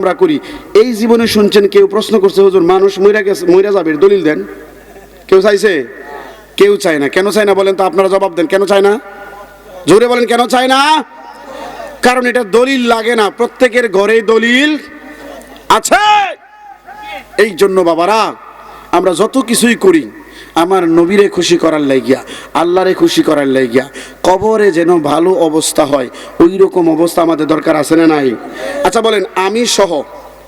আমরা করি। এই জীবনে শুনছেন কেউ প্রশ্ন করছে, হুজুর, মানুষ মইরা গেছে, মইরা যাবে দলিল দেন। কেউ চাইছে? কেউ চায় না। কেন চায় না বলেন তো, আপনারা জবাব দেন। কেন চায় না? জোরে বলেন, কেন চায় না? কারণ এটা দলিল লাগে না, প্রত্যেকের ঘরেই দলিল আছে। এই জন্য বাবারা, আমরা যত কিছুই করি আমার নবীরে খুশি করার লাইগিয়া আল্লাহরে খুশি করার লাইগিয়া কবরে যেন ভালো অবস্থা হয় ওই রকম অবস্থা আমাদের দরকার আছে না নাই? আচ্ছা বলেন, আমি সহ,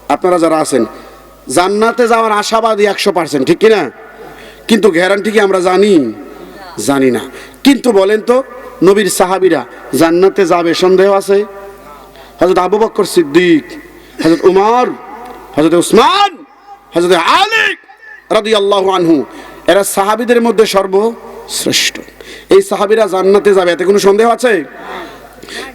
আপনারা যারা আছেন, জান্নাতে যাওয়ার আশাবাদী একশো পার্সেন্ট ঠিক কিনা? কিন্তু গ্যারান্টি কি আমরা জানি? জানি না। কিন্তু বলেন তো, নবীর সাহাবিরা জান্নাতে যাবে, সন্দেহ আছে? হজরত আবু বক্কর সিদ্দিক হজরত উমার হজরত উসমান হজরত আলী রাদি আল্লাহ আনহু এরা সাহাবিদের মধ্যে সর্বশ্রেষ্ঠ। এই সাহাবিরা জান্নাতে যাবে এতে কোনো সন্দেহ আছে?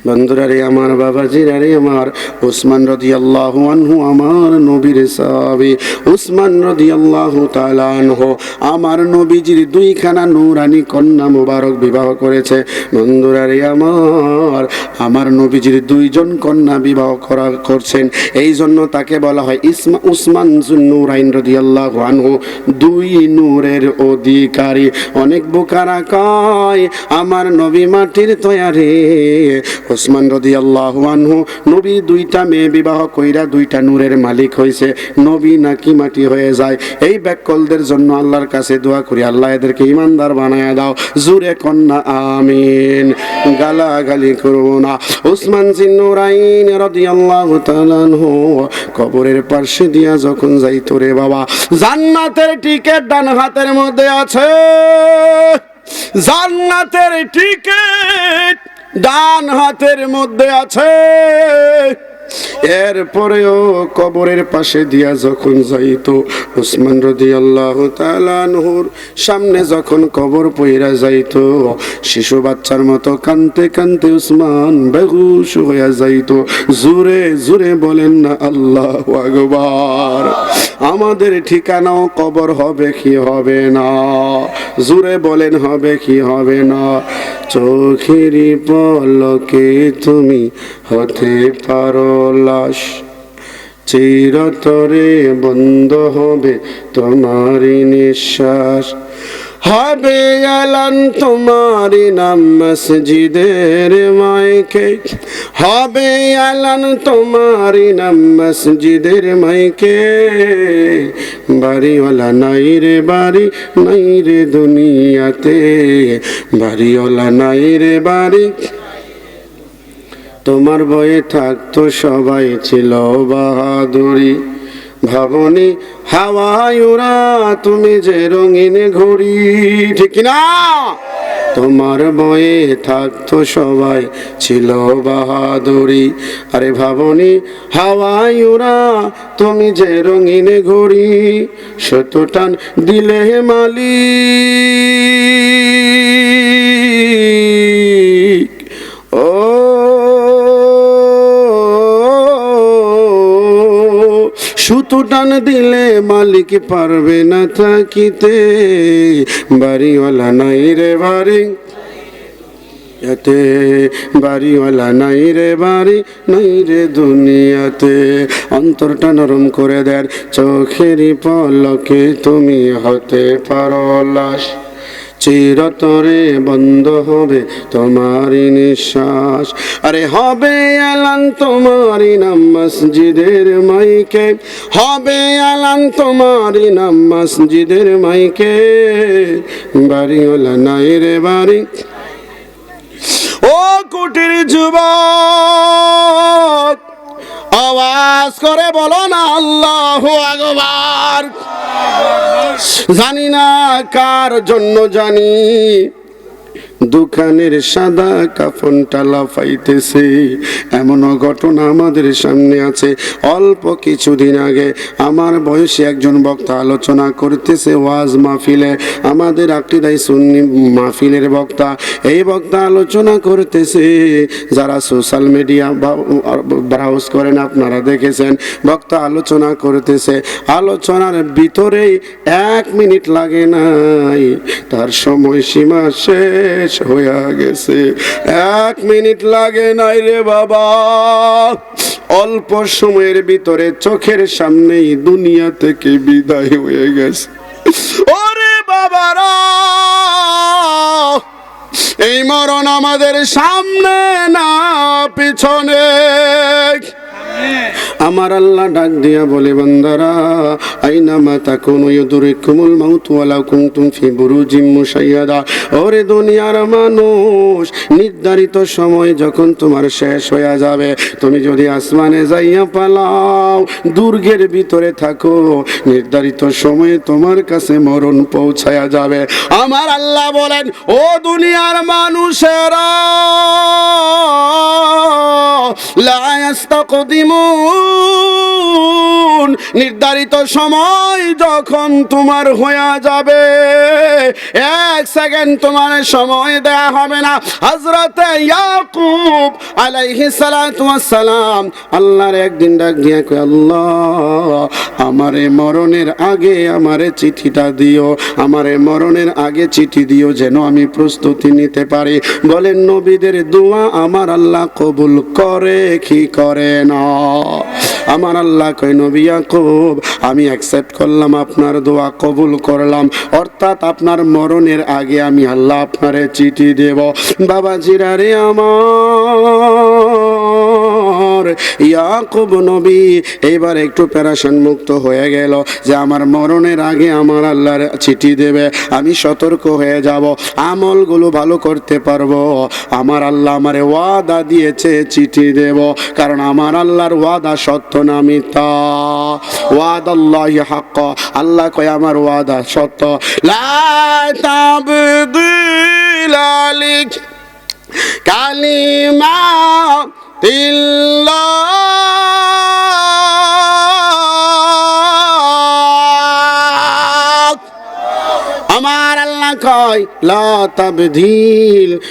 বন্ধুরা রে আমার বাবাজিরা রে আমার উসমান রদি আল্লাহ আনহু, আমার নবীর সাহাবি উসমান রদি আল্লাহ তালানহু আমার নবীজির দুইখানা নূরানি কন্যা মুবারক বিবাহ করেছে। বন্ধুরা রে আমার আমার নবীজির দুইজন কন্যা বিবাহ করা, করছেন। এই জন্য তাকে বলা হয় ইসমা, উসমান জুন্নুরাইন রদি আল্লাহ আনহু, দুই নূরের অধিকারী। অনেক বোকারা কয়, আমার নবী মাটির তৈয়ারে ওসমান রদি আল্লাহ আনহু, নবী দুইটা মেয়ে বিবাহ কইরা দুইটা নূরের মালিক হয়েছে নবী নাকি মাটি হয়ে যায়। এই ব্যাককলদের জন্য আল্লাহর কাছে দোয়া করি, আল্লাহ এদেরকে ইমানদার বানায় দাও। জুরে কন্যা, আমিন। গালাগালি করব না। ওসমান জিন্নুরাইন রদি আল্লাহ তালানহু কবরের পার্শ্বে দিয়া যখন যাইতো রে বাবা, জান্নাতের টিকেট ডান হাতের মধ্যে আছে। জান্নাতের টিকেট ডান হাতের মধ্যে আছে এরপরেও কবরের পাশে দিয়া যখন যাইত, উসমান রদি আল্লাহ তালানহুর সামনে যখন কবর পইরা যাইত, শিশু বাচ্চার মতো কানতে কানতে উসমান বেহুশ হইয়া যাইতো। জুরে জুরে বলেন না, আল্লাহ আকবার, আমাদের ঠিকানাও কবর হবে কি হবে না? জুরে বলেন, হবে কি হবে না? চোখেরই পলকে তুমি হতে পারো লাশ চিরতরে বন্ধ হবে তোমারই নিঃশ্বাস। হবে আলান তোমারি নাম মসজিদের মাইকে। হবে আলান তোমারি নাম মসজিদের মাইকে। বাড়িওয়ালা নাই রে বাড়ি, নাই রে দুনিয়াতে। বাড়িওয়ালা নাই রে বাড়ি তোমার বয়ে থাকতো সবাই ছিল বাহাদুরি। ভাবনি, হাওয়ায় ওরা, তুমি যে রঙিন ঘড়ি। ঠিক না তোমার বয়ে থাকতো সবাই ছিল বাহাদুরি। আরে ভাবনি, হাওয়ায় ওরা, তুমি যে রঙিন ঘড়ি শত টান দিলে মালিক সুতো টান দিলে মালিক পারবে না থাকিতে। বাড়িওয়ালা নাই রে বাড়ি। এতে বাড়িওয়ালা নাই রে বাড়ি, নাই রে দুনিয়াতে। অন্তরটা নরম করে দেয় চোখেরই পলকে তুমি হতে পারো লাশ। চিরতরে বন্ধ হবে তোমারই নিঃশ্বাস। আরে হবে এলান তোমারই নাম মসজিদের মাইকে। হবে এলান তোমারই নাম মসজিদের মাইকে। বাড়ি বাড়িওয়ালা নাই রে বাড়ি। ও কুটির যুবক আওয়াজ করে বলো না আল্লাহ আগবার জানি না কার জন্য জানি। দোকানের সাদা কাফনটা লাফাইতেছে। এমনও ঘটনা আমাদের সামনে আছে। অল্প কিছুদিন আগে আমার বয়সী একজন বক্তা আলোচনা করতেছে ওয়াজ মাহফিলে। আমাদের আকিদাই সুন্নি মাহফিলের বক্তা। এই বক্তা আলোচনা করতেছে। যারা সোশ্যাল মিডিয়া ব্রাউজ করেন আপনারা দেখেছেন, বক্তা আলোচনা করতেছে। আলোচনার ভিতরেই এক মিনিট লাগে নাই। তার সময়সীমা শেষ। হয়ে গেছে। এক মিনিট লাগে নাই রে বাবা। অল্প সময়ের ভিতরে চোখের সামনেই দুনিয়া থেকে বিদায় হয়ে গেছে। ওরে বাবারা! এই মরণ আমাদের সামনে না, পিছনে। আমার আল্লাহ ডাক দিয়া বলে, বান্দারা, আইনা মাতা কোন কুনতুম ফি ওরে দুনিয়ার মানুষ, নির্ধারিত সময় যখন তোমার শেষ হয়ে যাবে, তুমি যদি আসমানে যাইয়া পালাও, দুর্গের ভিতরে থাকো, নির্ধারিত সময়ে তোমার কাছে মরণ পৌঁছায়া যাবে। আমার আল্লাহ বলেন, ও দুনিয়ার মানুষেরা, লা ইয়াস্তাকদিমুন নির্ধারিত সময় যখন তোমার হয়ে যাবে, এক সেকেন্ড তোমার সময় দেয়া হবে না। হযরতে ইয়াকুব ওয়াস সালাম আল্লাহর একদিন ডাক দিয়া কয়, আল্লাহ, আমারে মরণের আগে আমারে চিঠিটা দিও। আমারে মরণের আগে চিঠি দিও যেন আমি প্রস্তুতি নিতে পারি। বলেন, নবীদের দোয়া আমার আল্লাহ কবুল করে, কি করে না? আমার আল্লাহ কয়, নবী ইয়াকুব, আমি অ্যাকসেপ্ট করলাম, আপনার দোয়া কবুল করলাম। অর্থাৎ আপনার মরণের আগে আমি আল্লাহ আপনারে চিঠি দেব। বাবা জিরারে আমার ইয়াকুব নবী এইবার একটু প্যারাশন মুক্ত হয়ে গেল যে আমার মরণের আগে আমার আল্লাহর চিঠি দেবে, আমি সতর্ক হয়ে যাব, আমলগুলো ভালো করতে পারব। আমার আল্লাহ আমারে ওয়াদা দিয়েছে চিঠি দেব, কারণ আমার আল্লাহর ওয়াদা সত্য না মিথ্যা। ওয়াদ আল্লাহ হাক্ক, আল্লাহ কয় আমার ওয়াদা সত্য। লা কালিমা তিল্লাহ আমার আল্লাহ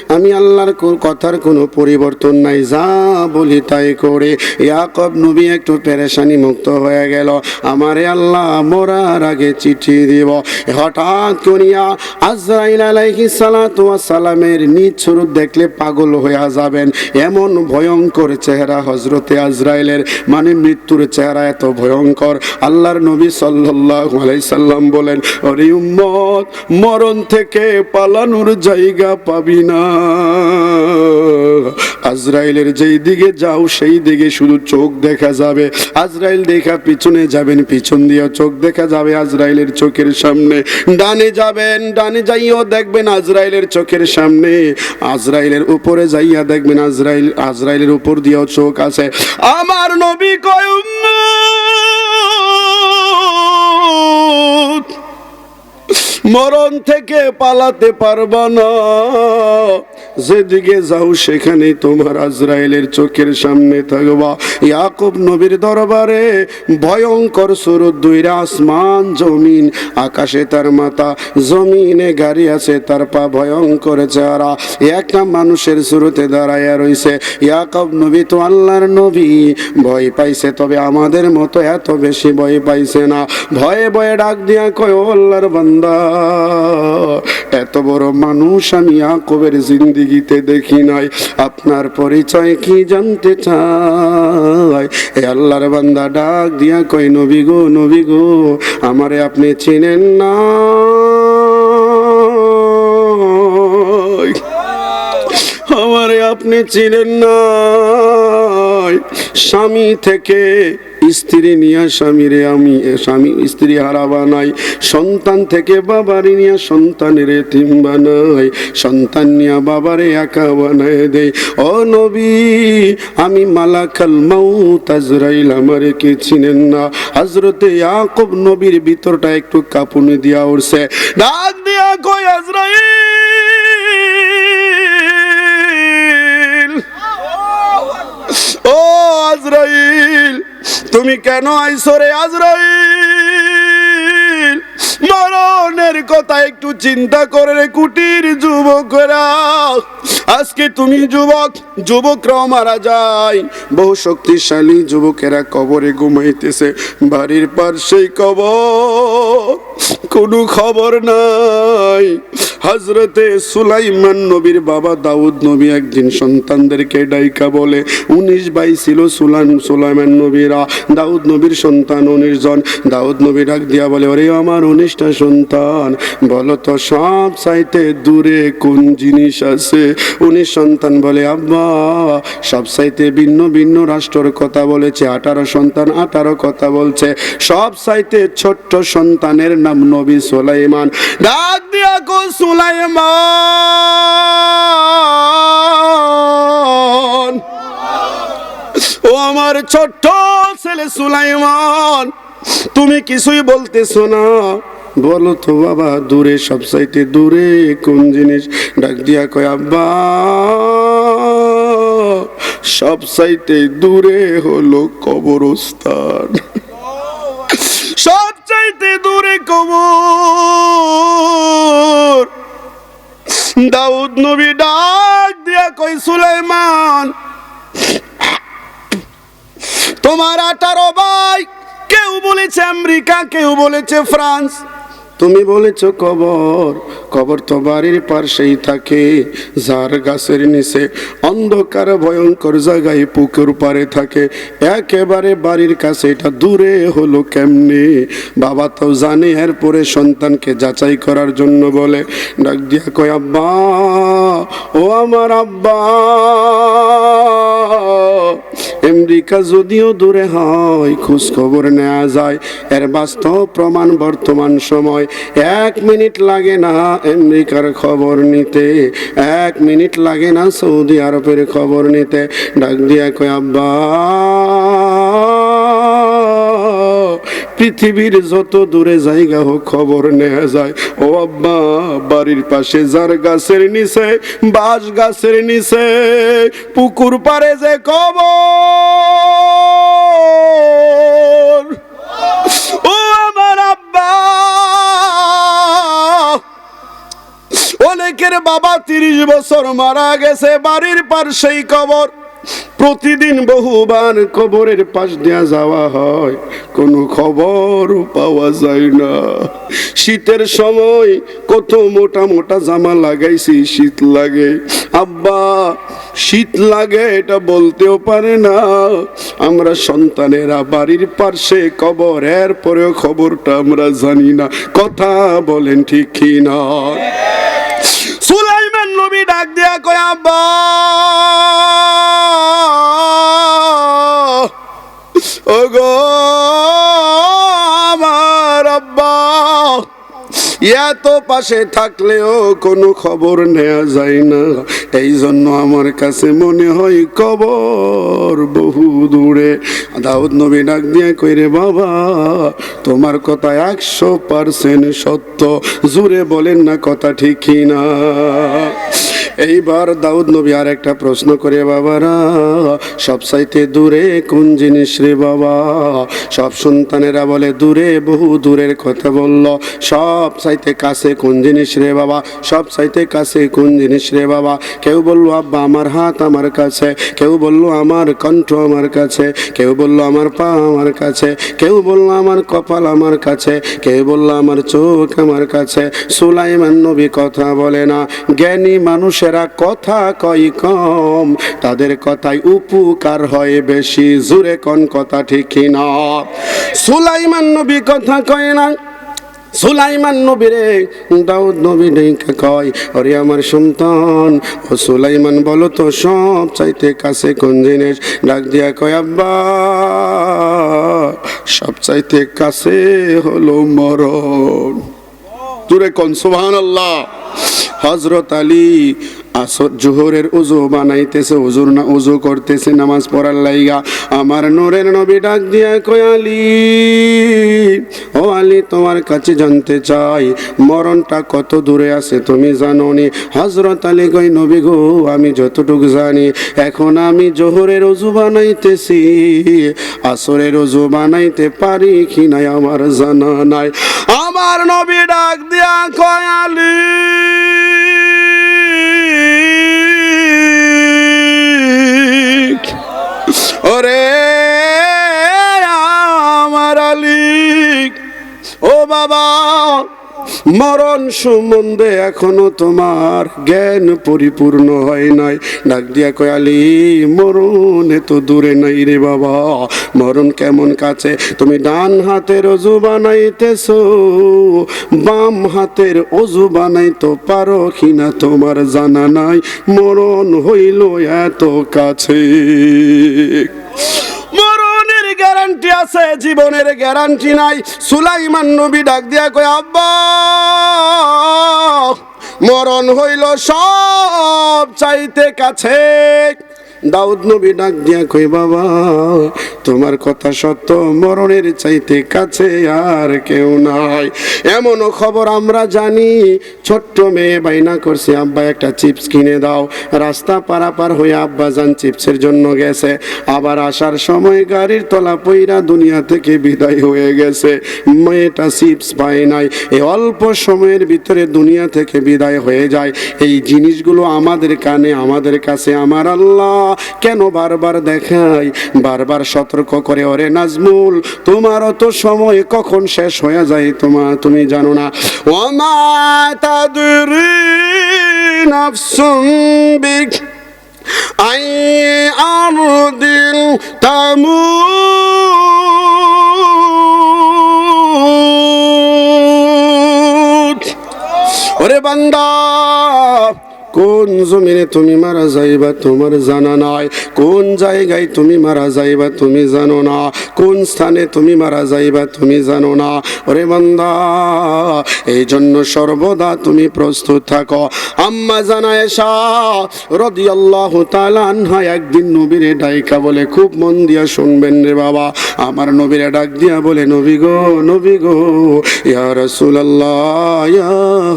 আমি আল্লাহর কথার কোনো পরিবর্তন নাই, যা বলি তাই করে। ইয়াকব নবী একটু পেরেশানি মুক্ত হয়ে গেল। আমারে আল্লাহ মরার আগে চিঠি দিব। হঠাৎ করিয়া আজরাইল ওয়াস সালামের নিজ স্বরূপ দেখলে পাগল হয়ে যাবেন। এমন ভয়ঙ্কর চেহারা হজরতে আজরাইলের মানে মৃত্যুর চেহারা এত ভয়ঙ্কর। আল্লাহর নবী সাল্লাল্লাহু আলাইহি সাল্লাম বলেন, ওরে উম্মত, মরণ থেকে পালানোর জায়গা পাবি না। আজরাইলের যেই দিকে যাও, সেই দিকে শুধু চোখ দেখা যাবে। আজরাইল দেখা পিছনে যাবেন, পিছন দিয়ে চোখ দেখা যাবে আজরাইলের চোখের সামনে। ডানে যাবেন, ডানে যাইও দেখবেন আজরাইলের চোখের সামনে। আজরাইলের উপরে যাইয়া দেখবেন আজরাইল, আজরাইলের উপর দিয়েও চোখ আছে। আমার নবী কয় মরণ থেকে পালাতে পারবা না। যেদিকে যাও সেখানে তোমার আজরাইলের চোখের সামনে থাকবা। ইয়াকুব নবীর দরবারে ভয়ঙ্কর সুরত, দুইরা আসমান, জমিন, আকাশে তার মাথা, জমিনে গাড়ি আছে, তার পা ভয়ঙ্কর চেহারা। একটা মানুষের সুরতে দাঁড়াইয়া রইছে। ইয়াকুব নবী তো আল্লাহর নবী, ভয় পাইছে, তবে আমাদের মতো এত বেশি ভয় পাইছে না। ভয়ে ভয়ে ডাক দিয়া কয়, "ও আল্লাহর বান্দা। এত বড় মানুষ আমি ইয়াকুবের জিন্দিগিতে দেখি নাই। আপনার পরিচয় কি জানতে চাই? এ আল্লাহর বান্দা ডাক দিয়া কয়, নবী গো নবী গো, আমারে আপনি চিনেন না? আমারে আপনি চিনেন না স্বামী থেকে স্ত্রী নিয়ে স্বামীরে আমি, স্বামী, স্ত্রী হারা বানাই। সন্তান থেকে বাবারে নিয়ে সন্তানের এতিম বানাই। সন্তান নিয়া বাবারে একা বানায় দেই। ও নবী, আমি মালাকাল মাউত, আজরাইল আমারে কে চিনেন না। হজরতে ইয়াকুব নবীর ভিতরটা একটু কাঁপুনি দিয়া উঠছে ডাক দিয়া কই আজরাইল! ও আজরাইল! তুমি কেন আইসরে আজরাইল? মরণের কথা একটু চিন্তা করে রে কুটির যুবকরা। আজকে তুমি যুবক, যুবকরাও মারা যায়। বহু শক্তিশালী যুবকেরা কবরে ঘুমাইতেছে, বাড়ির পার্শ্বেই কবর। কোনো খবর নাই। হজরতে সুলাইমান নবীর বাবা দাউদ নবী একদিন সন্তানদেরকে ডাইকা বলে, উনিশ বাই ছিল সুলান, সুলাইমান নবীরা। দাউদ নবীর সন্তান উনিশ জন। দাউদ নবী ডাক দিয়া বলে, ওরে আমার উনিশটা সন্তান। বলো তো, সব সাইতে দূরে কোন জিনিস আছে? উনিশ সন্তান বলে, আব্বা, সব সাইতে ভিন্ন ভিন্ন রাষ্ট্রের কথা বলেছে, আঠারো সন্তান আঠারো কথা বলছে। সব সাইতে ছোট্ট সন্তানের নাম নবী সুলাইমান। ডাক দিয়া কো, সুলাইমান। ও আমার ছোট্ট ছেলে সুলাইমান। তুমি কিছুই বলতেছো না। বলো তো বাবা, দূরে সব সাইতে দূরে কোন জিনিস? ডাক দিয়া কয়, আব্বা সব সাইতে দূরে হলো কবরস্থান। সব চাইতে দূরে কবর। দাউদ নবী ডাক দিয়া কই সুলাইমান, তোমার আঠারো ভাই কেউ বলেছে আমেরিকা কেউ বলেছে ফ্রান্স। তুমি বলেছ কবর কবর তো বাড়ির পাশেই থাকে। যার গাছের নিচে অন্ধকার, ভয়ঙ্কর জায়গায় পুকুর পারে থাকে। একেবারে বাড়ির কাছে এটা দূরে হলো কেমনে? বাবা তো জানে, এরপরে সন্তানকে যাচাই করার জন্য বলে, ডাক দিয়া কয়, আব্বা, ও আমার আব্বা, আমেরিকা যদিও দূরে হয়, খোঁজ খবর নেওয়া যায়। এর বাস্তব প্রমাণ বর্তমান সময় এক মিনিট লাগে না আমেরিকার খবর নিতে। এক মিনিট লাগে না সৌদি আরবের খবর নিতে। ডাক দিয়া কয়, আব্বা, পৃথিবীর যত দূরে জায়গা হোক খবর নেওয়া যায়। ও আব্বা, বাড়ির পাশে যার গাছের নিচে, বাঁশ গাছের নিচে, পুকুর পারে যে কবর। অনেকের বাবা তিরিশ বছর মারা গেছে, বাড়ির পাশেই কবর। প্রতিদিন বহুবার কবরের পাশ দেয়া যাওয়া হয়, কোনো খবর পাওয়া যায় না। শীতের সময় কত মোটা মোটা জামা লাগাইছি, শীত লাগে। আব্বা, শীত লাগে এটা বলতেও পারে না। আমরা সন্তানেরা বাড়ির পাশে কবর এর পরেও খবরটা আমরা জানি না। কথা বলেন ঠিক কি না? নবী ডাক দিয়া কয় আব্বা! ও আমার এত পাশে থাকলেও কোনো খবর নেওয়া যায় না। এই জন্য আমার কাছে মনে হয় কবর বহু দূরে। দাউদ নবী ডাক দিয়ে কইরে বাবা, তোমার কথা একশো পার্সেন্ট সত্য। জুড়ে বলেন না কথা ঠিকই না। এইবার দাউদ নবী আর একটা প্রশ্ন করে, বাবারা, সব সাইতে দূরে কোন জিনিস রে বাবা? সব সন্তানেরা বলে, দূরে, বহু দূরের কথা বলল। সব সাইতে কাছে কোন জিনিস রে বাবা? সব সাইতে কাছে কোন জিনিস রে বাবা? কেউ বলল, আব্বা, আমার হাত আমার কাছে। কেউ বলল, আমার কণ্ঠ আমার কাছে। কেউ বলল, আমার পা আমার কাছে। কেউ বলল, আমার কপাল আমার কাছে। কেউ বলল, আমার চোখ আমার কাছে। সুলাইমান নবী কথা বলে না। জ্ঞানী মানুষেরা কথা কয় কম? তাদের কথায় উপকার হয় বেশি। জুরে কোন কথা ঠিকই না। সুলাইমান নবী কথা কয় না। সুলাইমান নবীরে দাউদ নবী ডেকে কয়, ওরে আমার সন্তান ও সুলাইমান বলো তো সব চাইতে কাছে কোন জিনিস? ডাক দিয়া কয়, আব্বা, সব চাইতে কাছে হলো মরণ। জুরে কোন সুবহান আল্লাহ হজরত আলী আসর জোহরের উজু বানাইতেছে, হুজুর না উজু করতেছে, নামাজ পড়ার লাইগা। আমার নূরের নবী ডাক দিয়া কয়, আলী, ও আলী, তোমার কাছে জানতে চাই, মরণটা কত দূরে আছে তুমি জানো নি হজরত আলী কই নবী গো, আমি যতটুকু জানি, এখন আমি জোহরের উজু বানাইতেছি। আসরের উজু বানাইতে পারি কি নাই আমার জানা নাই? আমার নবী ডাক দিয়া কয় মরণ সম্বন্ধে এখনও তোমার জ্ঞান পরিপূর্ণ হয় নাই। ডাক দিয়া কয়ালি মরণ এত দূরে নাই রে বাবা। মরণ কেমন কাছে? তুমি ডান হাতের অজু বানাইতেছ, বাম হাতের অজু বানাইতো পারো কিনা তোমার জানা নাই। মরণ হইল এত কাছে। গ্যারান্টি আছে, জীবনের গ্যারান্টি নাই। সুলাইমান নবী ডাক দিয়া কয়, আব্বা, মরণ হইল সব চাইতে কাছে। দাউদ নবী ডাক দিয়া কই বাবা, তোমার কথা সত্য, মরণের চাইতে কাছে আর কেউ নাই। এমনও খবর আমরা জানি, ছোট্ট মেয়ে বাইনা করছে, আব্বা, একটা চিপস কিনে দাও। রাস্তা পারাপার হয়ে আব্বা যান চিপসের জন্য গেছে। আবার আসার সময় গাড়ির তলা পইরা দুনিয়া থেকে বিদায় হয়ে গেছে। মেয়েটা চিপস পায় নাই। এই অল্প সময়ের ভিতরে দুনিয়া থেকে বিদায় হয়ে যায়। এই জিনিসগুলো আমাদের কানে, আমাদের কাছে, আমার আল্লাহ কেন বারবার দেখায় বারবার সতর্ক করে, ওরে নাজমুল তোমার অত সময় কখন শেষ হয়ে যায় তোমার তুমি জানো না। ওমা তামুত ওরে বান্দা কোন জমিনে তুমি মারা যাইবা তোমার জানা নাই? কোন জায়গায় তুমি মারা যাইবা তুমি জানো না? কোন স্থানে তুমি মারা যাইবা তুমি জানো না? ওরে বান্দা এই জন্য সর্বদা তুমি প্রস্তুত থাকো। আম্মা জানা এসা রদিয়াল্লাহু তাআলা আনহা একদিন নবীরে ডাইকা বলে, খুব মন দিয়া শুনবেন রে বাবা। আমার নবীরে ডাক দিয়া বলে, নবী গো নবী গো, ইয়া রাসূলুল্লাহ, ইয়া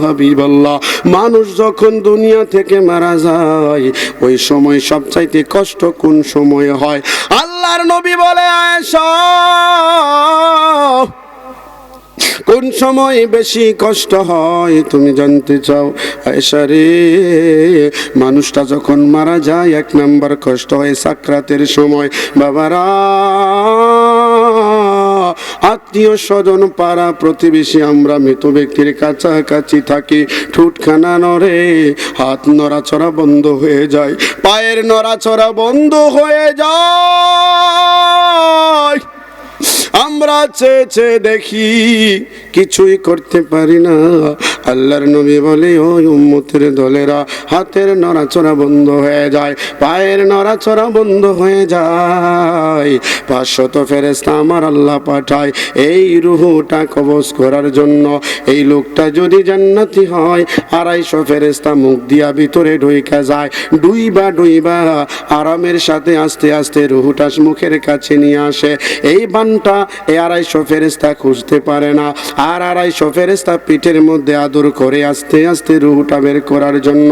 হাবিবাল্লাহ। মানুষ যখন দুনিয়া থেকে মারা যায়। ওই সময় সবচাইতে কষ্ট কোন সময় হয়? আল্লাহর নবী বলে, আয়েশা, কোন সময় বেশি কষ্ট হয় তুমি জানতে চাও? আয়েশা রে, মানুষটা যখন মারা যায়, এক নাম্বার কষ্ট হয় সাকরাতের সময়। বাবারা আত্মীয় স্বজন পাড়া প্রতিবেশী, আমরা মৃত ব্যক্তির কাছাকাছি থাকি। ঠুটখানা নরে হাত নড়াচড়া বন্ধ হয়ে যায়। পায়ের নড়াচড়া বন্ধ হয়ে যায়। আমরা চেয়ে চেয়ে দেখি, কিছুই করতে পারি না। আল্লাহর নবী বলে, ওই উম্মতের দলেরা হাতের নড়াচড়া বন্ধ হয়ে যায়, পায়ের নড়াচড়া বন্ধ হয়ে যায়। পাঁচশত ফেরেস্তা আমার আল্লাহ পাঠায়, এই রুহুটা কবজ করার জন্য। এই লোকটা যদি জান্নাতি হয়, আড়াইশো ফেরেস্তা মুখ দিয়া ভিতরে ঢুইকা যায়, ডুইবা ডুইবা আরামের সাথে আস্তে আস্তে রুহুটা মুখের কাছে নিয়ে আসে। এই বানটা এই আড়াইশো ফেরেস্তা খুঁজতে পারে না। আর আড়াইশো ফেরেস্তা পিঠের মধ্যে আদর করে আস্তে আস্তে রুহুটা বের করার জন্য।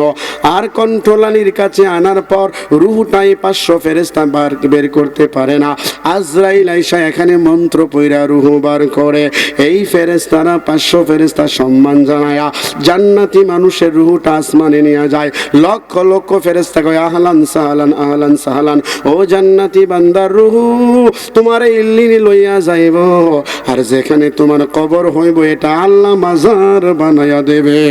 আর কণ্ঠলানির কাছে আনার পর রুহুটাই পাঁচশো ফেরেস্তা বার বের করতে পারে না। আজরাইল আইসা এখানে মন্ত্র পইরা রুহু বার করে। এই ফেরেস্তারা পাঁচশো ফেরেস্তা সম্মান জানায়া জান্নাতি মানুষের রুহুটা আসমানে নিয়ে যায়। লক্ষ লক্ষ ফেরেস্তা কয়, আহলান সাহালান আহলান সাহালান। ও জান্নাতি বান্দার রুহু, তোমার ইল্লিনি লইয়া যাইব আর যেখানে তোমার কবর হইব এটা আল্লাহ মাজার বানাইয়া দেবে।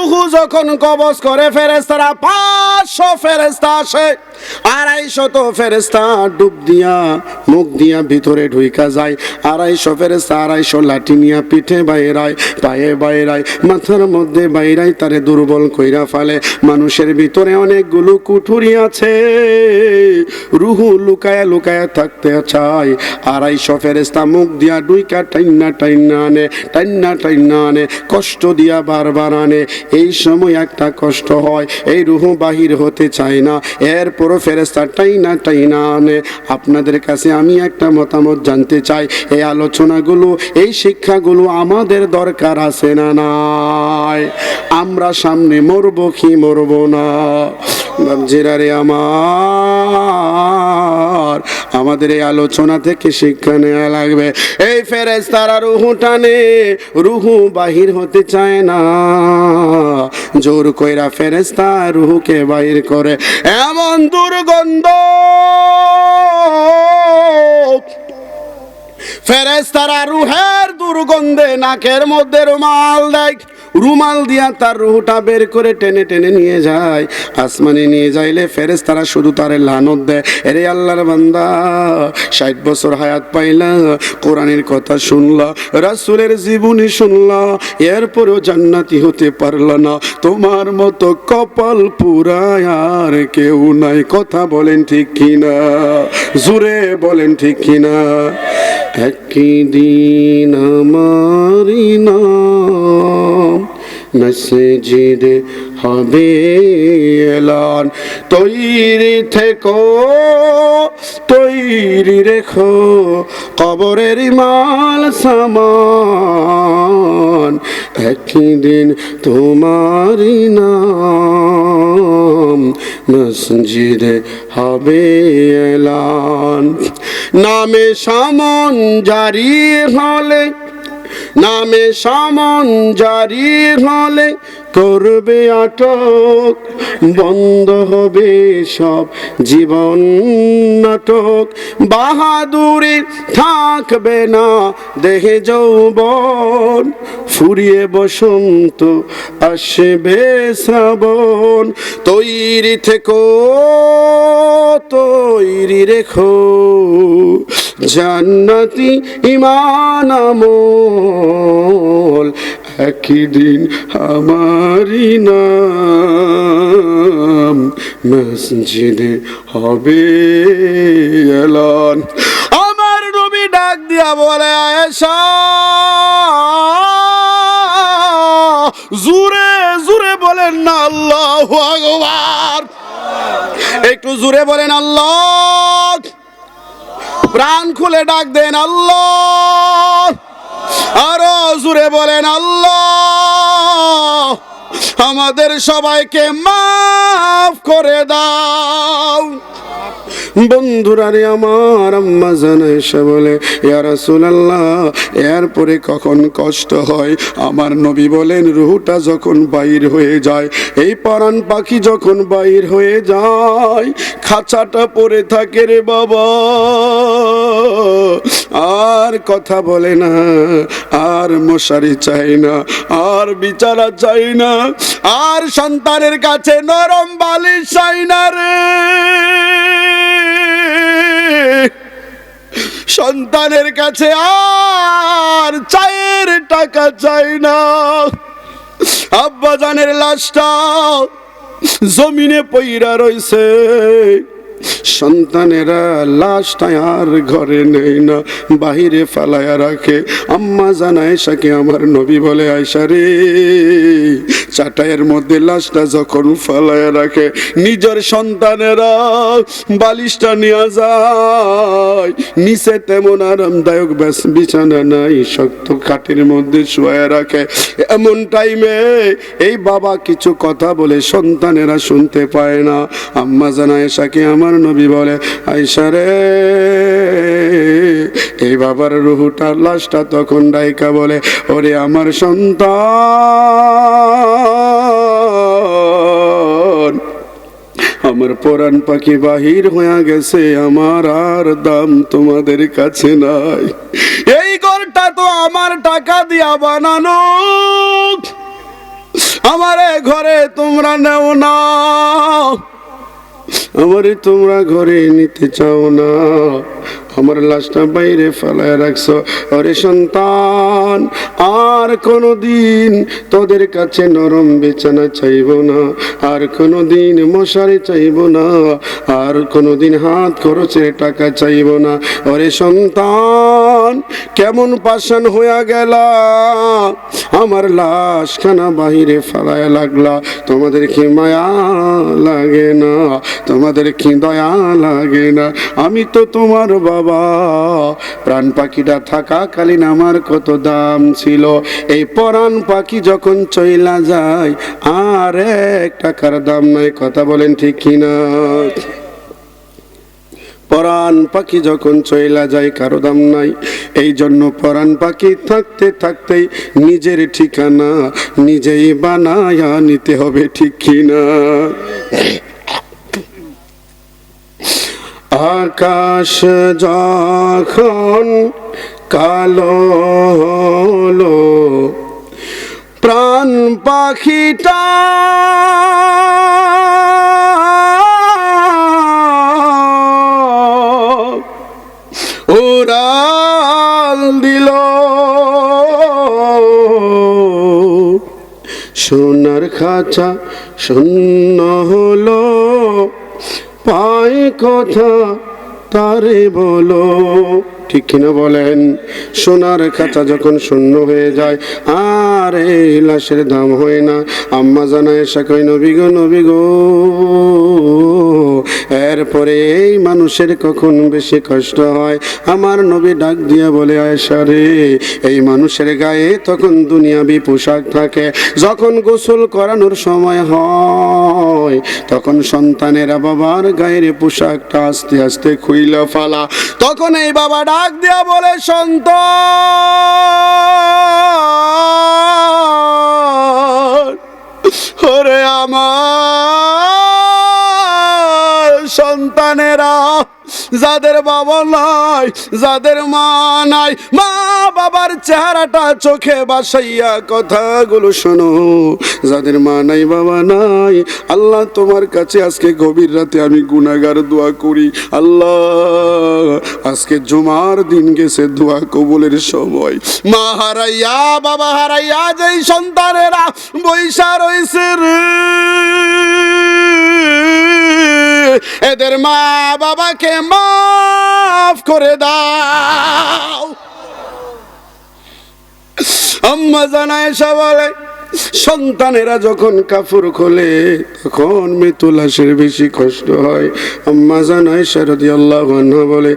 রুহু যখন কবজ করে ফেরেস্তারা পাঁচশো ফেরেস্তা আসে। আড়াইশো তো ফেরেস্তা ডুব দিয়া, মুখ দিয়া ভিতরে ঢুইকা যায়। আড়াইশো ফেরেস্তা আড়াইশো লাঠি নিয়া পিঠে বাইরায়, পায়ে বাইরায়, মাথার মধ্যে বাইরায় তারে দুর্বল কইরা ফেলে। মানুষের ভিতরে অনেকগুলো কুঠুরি আছে। রুহু লুকায়া লুকায়া থাকতে চায়। আড়াইশো ফেরেস্তা মুখ দিয়া ডুইকা টাইনা টাইনা আনে, টাইনা টাইনা আনে, কষ্ট দিয়া বারবার আনে। এই সময় একটা কষ্ট হয়, এই রুহ বাহির হতে চায় না। এরপরও ফেরেস্তা টাইনা টাইনা আনে। আপনাদের কাছে আমি একটা মতামত জানতে চাই, এই আলোচনাগুলো, এই শিক্ষাগুলো আমাদের দরকার আছে না নাই? আমরা সামনে মরবো কি মরবো না? বাবজিরারে আমার, আমাদের এই আলোচনা থেকে শিক্ষা নেওয়া লাগবে। এই ফেরেস তারা রুহু টানে, রুহু বাহির হতে চায় না। জোর কইরা ফেরেস্তা রুহুকে বাহির করে, এমন দুর্গন্ধ! ফেরেস্তারা রুহের দুর্গন্ধে নাকের মধ্যে রুমাল দেয়। রুমাল দিয়া তার রুহটা বের করে টেনে টেনে নিয়ে যায়। আসমানে নিয়ে যাইলে ফেরেস তারা শুধু তারে লানত দেয়। এরে আল্লাহর বান্দা, ষাট বছর হায়াত পাইলা, কোরআনের কথা শুনলা, রাসুলের জীবনী শুনলা, এরপরেও জান্নাতি হতে পারলা না। তোমার মতো কপাল পুরায় আর কেউ নাই। কথা বলেন ঠিক কিনা? জুড়ে বলেন ঠিক কিনা? একই দিন আমারি নাম মসজিদ হবে এলান। তৈরি থেকো, তৈরি রেখো কবরের মাল সামান। একই দিন তোমারই নাম মসজিদে হবে এলান। নামে সামন জারি হলে নামে সামন জারি হলে করবে আটক, বন্ধ হবে সব জীবন নাটক। বাহাদুরি থাকবে না দেহে যৌবন, ফুরিয়ে বসন্ত আসবে শ্রাবণ। তৈরি থেকো, তৈরি রেখো, জান্নাতি ইমান আমল। একই দিন আমারই নাম মসজিদে হবে এলান। আমার নবী ডাক দিয়া বলে জুরে জুরে বলেন না, আল্লাহ আকবার। একটু জুরে বলেন, আল্লাহ। প্রাণ খুলে ডাক দেন, আল্লাহ। আরও জুড়ে বলেন, আল্লাহ, আমাদের সবাইকে মাফ করে দাও। বন্ধুরা রে আমার আম্মা জানাই সে বলে, ইয়া রাসূলুল্লাহ এরপরে কখন কষ্ট হয়? আমার নবী বলেন, রুহটা যখন বাইর হয়ে যায়, এই পরাণ পাখি যখন বাইর হয়ে যায়, খাঁচাটা পড়ে থাকে রে বাবা। আর কথা বলে না, আর মশারি চাই না, আর বিচারা চাই না, আর সন্তানের কাছে নরম বালিশ চাই না রে। সন্তানের কাছে আর চায়ের টাকা চাই না। আব্বাজানের লাশটা জমিনে পইরা রইছে। সন্তানেরা লাশটা আর ঘরে নেই না, বাহিরে ফালায়া রাখে। আম্মা জানায় সাকে আমার নবী বলে আয়সা রে, চাটাইয়ের মধ্যে লাশটা যখন ফালায়া রাখে, নিজের সন্তানেরা বালিশটা নিয়ে যায়। নিচে তেমন আরামদায়ক বিছানা নাই, শক্ত কাঠের মধ্যে শুয়ে রাখে। এমন টাইমে এই বাবা কিছু কথা বলে সন্তানেরা শুনতে পায় না। আম্মা জানায় সাকে আমার নবী বলে আইসা রে, এই বাবার রুহুটার লাশটা তখন ডাইকা বলে, ওরে আমার সন্তান, আমার পরাণ পাখি বাহির হয়ে গেছে, আমার আর দাম তোমাদের কাছে নাই। এই ঘরটা তো আমার টাকা দিয়া বানানো। আমার ঘরে তোমরা নেও না। আমারে তোমরা ঘরে নিতে চাও না। আমার লাশটা বাইরে ফেলায় রাখছো। আরে সন্তান, আর কোনো দিন তোদের কাছে নরম বিছানা চাইব না, আর কোনো দিন মশারি চাইব না, আর কোনো দিন হাত খরচের টাকা চাইব না। ওরে সন্তান, কেমন পাশান হইয়া গেলা? আমার লাশখানা বাহিরে ফেলায় লাগলা। তোমাদের কি মায়া লাগে না? তোমাদের কি দয়া লাগে না? আমি তো তোমার বাবা প্রাণ পাখিটা থাকাকালীন আমার কত দাম ছিল। এই পরাণ পাখি যখন চইলা যায়, আর এক টাকার দাম নাই, কথা বলেন ঠিক কিনা? পরাণ পাখি যখন চইলা যায়, কারও দাম নাই। এই জন্য পরাণ পাখি থাকতে থাকতেই নিজের ঠিকানা নিজেই বানায়া নিতে হবে ঠিক কিনা? আকাশ যখন কালো হলো প্রাণ পাখিটা উড়াল দিল। সোনার খাঁচা শূন্য হলো পায় কথা তারে বলো। ঠিক কিনা বলেন? সোনার খাঁচা যখন শূন্য হয়ে যায়, আর এই লাশের দাম হয় না। আম্মা জানায় সাকাই নবী গো নবী গো। এরপরে এই মানুষের কখন বেশি কষ্ট হয়? আমার নবী ডাক দিয়া বলে আয়সা রে, এই মানুষের গায়ে তখন দুনিয়াবি পোশাক থাকে। যখন গোসল করানোর সময় হয়, তখন সন্তানেরা বাবার গায়ের পোশাকটা আস্তে আস্তে খুইলা ফালা। তখন এই বাবা ডাক দেয়া বলে সন্ত আমার সন্তানেরা। যাদের বাবা নাই, যাদের মা নাই, মা বাবার চেহারাটা চোখে বাসাইয়া কথাগুলো শোনো। যাদের মা নাই, বাবা নাই, আল্লাহ তোমার কাছে আজকে গভীর রাতে আমি গুনাগার দোয়া করি। আল্লাহ, আজকে জুমার দিন গেছে, দোয়া কবুলের সময়। মা হারাইয়া, বাবা হারাইয়া, যেই সন্তানেরা বৈশা রয়েছে রে। এদের মা বাবাকে মাফ করে দাও। আম্মা জানায় বলে সন্তানেরা যখন কাপড় খোলে, তখন মৃত্যুলাশের বেশি কষ্ট হয়। আম্মা জানায় শারদি আল্লাহ বলে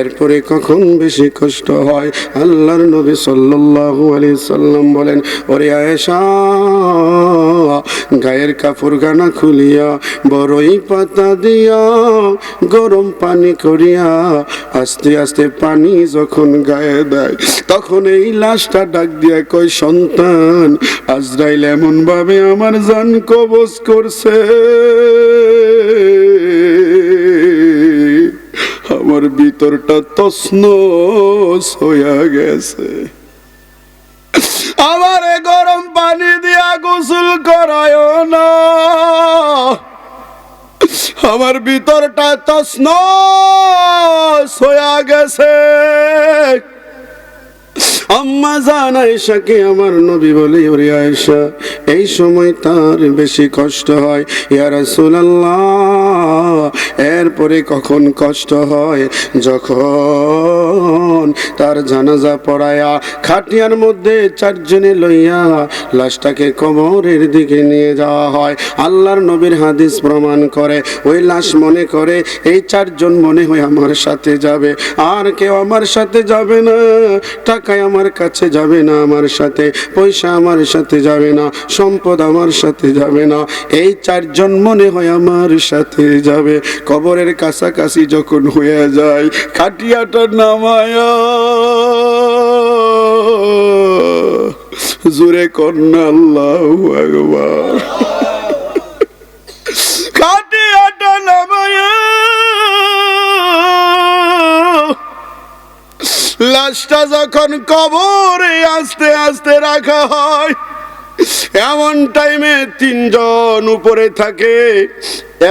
এরপরে কখন বেশি কষ্ট হয়? আল্লাহর নবী সাল্লাল্লাহু আলাইহি সাল্লাম বলেন, ওরে আয়েশা, গায়ের কাপড় গানা খুলিয়া, বড়ই পাতা দিয়া, গরম পানি করিয়া, আস্তে আস্তে পানি যখন গায়ে দেয়, তখন এই লাশটা ডাক দিয়া কয় সন্তান। আজরাইল এমন ভাবে আমার জান কবজ করছে। আমার ভিতরটা তসনস হইয়া গেছে। আমারে গরম পানি দিয়া গোসল করায় না। আমার ভিতরটা তসন হইয়া গেছে। আম্মা জান আয়েশাকে আমার নবী বলে, ওরে আয়েশা, এই সময় তার বেশি কষ্ট হয়। ইয়া রাসূলুল্লাহ, এরপরে কখন কষ্ট হয়? যখন তার জানাজা পড়ায়া খাটিয়ার মধ্যে চারজনে লইয়া লাশটাকে কবরের দিকে নিয়ে যাওয়া হয়। আল্লাহর নবীর হাদিস প্রমাণ করে, ওই লাশ মনে করে, এই চারজন মনে হয় আমার সাথে যাবে। আর কেউ আমার সাথে যাবে না। টাকায় আমার কাছে যাবে না আমার সাথে, পয়সা আমার সাথে যাবে না, সম্পদ আমার সাথে যাবে না, এই চারজন মনে হয় আমার সাথে যাবে। কবরের কাছাকাছি যখন হয়ে যায়, খাটিয়াটা নামায়া জুরে কন্যা আল্লাহ একবার লাশটা যখন কবরে আস্তে আস্তে রাখা হয়, এমন টাইমে তিনজন উপরে থাকে,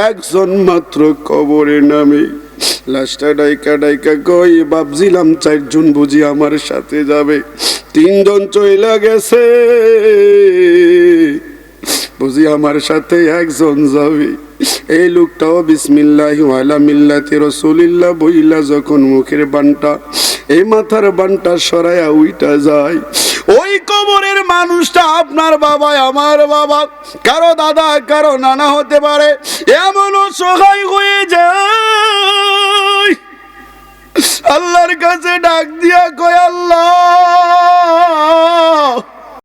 একজন মাত্র কবরে নামে। লাশটা ডাইকা ডাইকা কই, ভাবছিলাম চারজন বুঝি আমার সাথে যাবে। তিনজন চইলা গেছে। বুঝি আমার সাথে একজন যাবে। এই লোকটাও বিসমিল্লাহি ওয়ালা মিল্লাতি রসুলিল্লাহ বইলা যখন মুখের বানটা এই মাথার বানটা সরায়া উইটা যায়। ওই কবরের মানুষটা আপনার বাবা, আমার বাবা, কারও দাদা, কারও নানা হতে পারে, এমনও সহায় হয়ে যায়। আল্লাহর কাছে ডাক দিয়া কয়, আল্লাহ!